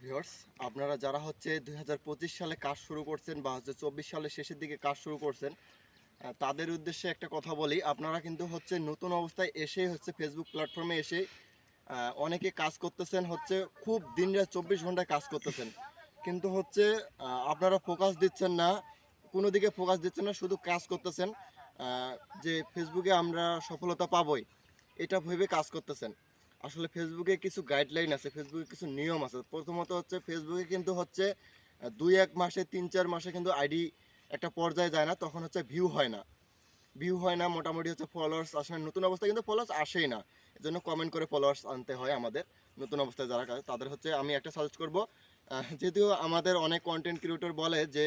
Viewers, আপনারা যারা হচ্ছে দুই হাজার পঁচিশ সালে কাজ শুরু করছেন বা হচ্ছে চব্বিশ সালের শেষের দিকে কাজ শুরু করছেন তাদের উদ্দেশ্যে একটা কথা বলি, আপনারা কিন্তু হচ্ছে নতুন অবস্থায় এসে হচ্ছে ফেসবুক প্ল্যাটফর্মে এসে অনেকে কাজ করতেছেন, হচ্ছে খুব দিন রাত চব্বিশ ঘন্টায় কাজ করতেছেন। কিন্তু হচ্ছে আপনারা ফোকাস দিচ্ছেন না, কোনো দিকে ফোকাস দিচ্ছেন না, শুধু কাজ করতেছেন যে ফেসবুকে আমরা সফলতা পাবই, এটা ভেবে কাজ করতেছেন। আসলে ফেসবুকে কিছু গাইডলাইন আছে ফেসবুকে কিছু নিয়ম আছে। প্রথমত হচ্ছে ফেসবুকে কিন্তু হচ্ছে দুই এক মাসে, তিন চার মাসে কিন্তু আইডি একটা পর্যায়ে যায় না, তখন হচ্ছে ভিউ হয় না। ভিউ হয় না, মোটামুটি হচ্ছে ফলোয়ার্স আসে না নতুন অবস্থায় কিন্তু ফলোয়ার্স আসেই না। এজন্য কমেন্ট করে ফলোয়ার্স আনতে হয় আমাদের, নতুন অবস্থায় যারা কাজ তাদের হচ্ছে আমি একটা সাজেস্ট করব যদিও আমাদের অনেক কন্টেন্ট ক্রিয়েটর বলে যে,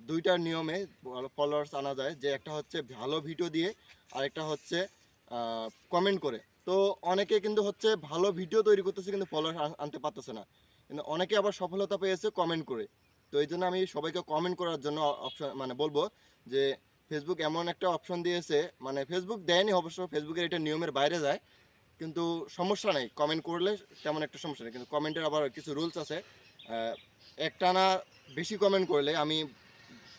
দুইটা নিয়মে ফলোয়ার্স আনা যায়। যে একটা হচ্ছে ভালো ভিডিও দিয়ে আর একটা হচ্ছে কমেন্ট করে। তো অনেকে কিন্তু হচ্ছে ভালো ভিডিও তৈরি করতেছে কিন্তু ফলোয়ার আনতে পারতেছে না। কিন্তু অনেকে আবার সফলতা পেয়েছে কমেন্ট করে। তো এই জন্য আমি সবাইকে কমেন্ট করার জন্য অপশন মানে বলব যে ফেসবুক এমন একটা অপশন দিয়েছে মানে ফেসবুক দেয়নি অবশ্য ফেসবুকের এটা নিয়মের বাইরে যায় কিন্তু সমস্যা নেই। কমেন্ট করলে তেমন একটা সমস্যা নেই। কিন্তু কমেন্টের আবার কিছু রুলস আছে। আহ, একটানা বেশি কমেন্ট করলে আমি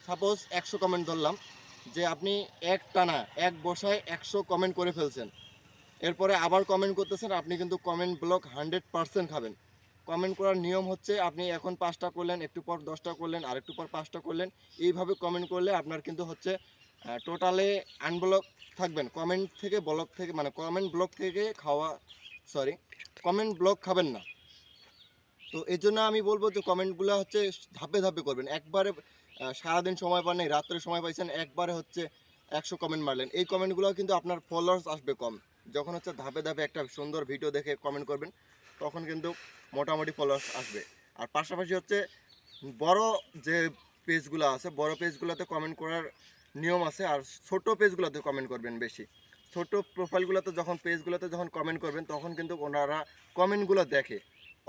সাপোজ একশো কমেন্ট ধরলাম যে আপনি এক টানা এক বসায় একশো কমেন্ট করে ফেলছেন। এরপরে আবার কমেন্ট করতেছেন, আপনি কিন্তু কমেন্ট ব্লক হান্ড্রেড পার্সেন্ট খাবেন। কমেন্ট করার নিয়ম হচ্ছে, আপনি এখন পাঁচটা করলেন, একটু পর দশটা করলেন আর একটু পর পাঁচটা করলেন, এইভাবে কমেন্ট করলে আপনার কিন্তু হচ্ছে টোটালে আনব্লক থাকবেন। কমেন্ট থেকে ব্লক থেকে মানে কমেন্ট ব্লক থেকে খাওয়া সরি কমেন্ট ব্লক খাবেন না। তো এই জন্য আমি বলব যে কমেন্টগুলো হচ্ছে ধাপে ধাপে করবেন। একবারে সারাদিন সময় পান নাই, রাত্রে সময় পাইছেন, একবারে হচ্ছে একশো কমেন্ট মারলেন। এই কমেন্টগুলো কিন্তু আপনার ফলোয়ার্স আসবে কম। যখন হচ্ছে ধাপে ধাপে একটা সুন্দর ভিডিও দেখে কমেন্ট করবেন, তখন কিন্তু মোটামুটি ফলোয়ার্স আসবে। আর পাশাপাশি হচ্ছে বড় যে পেজগুলো আছে, বড় পেজগুলোতে কমেন্ট করার নিয়ম আছে, আর ছোট পেজগুলোতে কমেন্ট করবেন বেশি। ছোট প্রোফাইলগুলোতে যখন পেজগুলোতে যখন কমেন্ট করবেন, তখন কিন্তু ওনারা কমেন্টগুলো দেখে।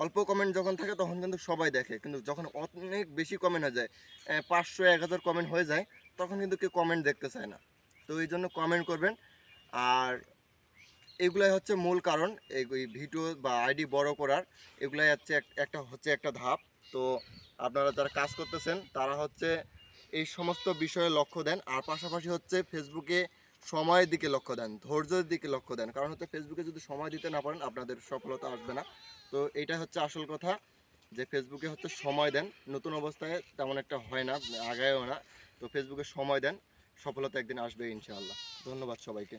অল্প কমেন্ট যখন থাকে, তখন কিন্তু সবাই দেখে। কিন্তু যখন অনেক বেশি কমেন্ট হয়ে যায় পাঁচশো, এক হাজার কমেন্ট হয়ে যায়, তখন কিন্তু কেউ কমেন্ট দেখতে চায় না। তো এই জন্য কমেন্ট করবেন। আর এগুলাই হচ্ছে মূল কারণ, এই ভিডিও বা আইডি বড় করার। এগুলাই হচ্ছে একটা হচ্ছে একটা ধাপ। তো আপনারা যারা কাজ করতেছেন, তারা হচ্ছে এই সমস্ত বিষয়ে লক্ষ্য দেন। আর পাশাপাশি হচ্ছে ফেসবুকে সময়ের দিকে লক্ষ্য দেন, ধৈর্যের দিকে লক্ষ্য দেন। কারণ হচ্ছে ফেসবুকে যদি সময় দিতে না পারেন, আপনাদের সফলতা আসবে না। তো এটা হচ্ছে আসল কথা, যে ফেসবুকে হচ্ছে সময় দেন। নতুন অবস্থায় তেমন একটা হয় না, আগায়ও না। তো ফেসবুকে সময় দেন। সফলতা একদিন আসবে ইনশাআল্লাহ। ধন্যবাদ সবাইকে।